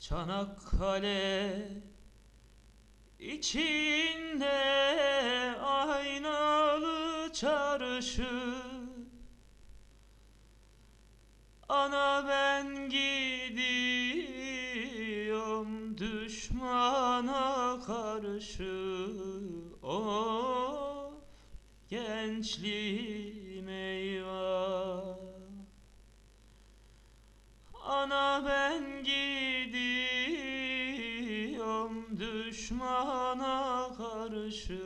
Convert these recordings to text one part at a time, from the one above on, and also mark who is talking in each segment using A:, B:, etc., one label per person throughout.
A: Çanakkale içinde aynalı çarşı. Ana ben gidiyorum düşmana karşı. Of gençliğim eyvah. Ana ben düşmana karşı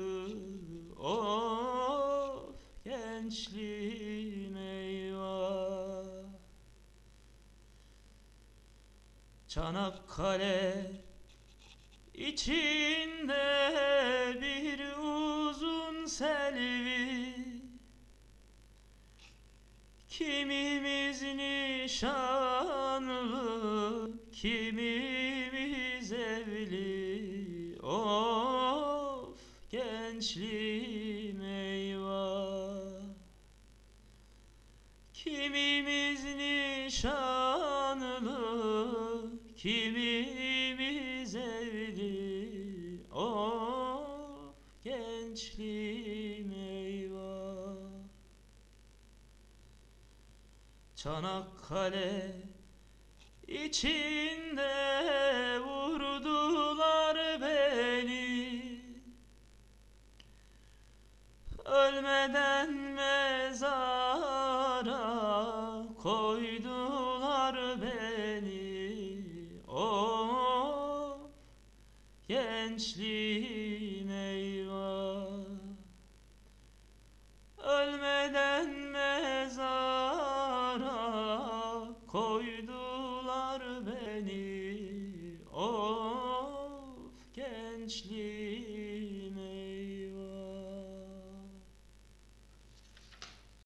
A: Of gençliğim eyvah. Çanakkale içinde bir uzun selvi. Kimimiz nişanlı, kimimiz evli Of gençliğim eyvah. Kimimiz nişanlı, kimimiz evli. Of gençliğim eyvah. Çanakkale içinde Ölmeden mezara koydular beni. Of gençliğim eyvah. Ölmeden mezara koydular beni. Of gençliğim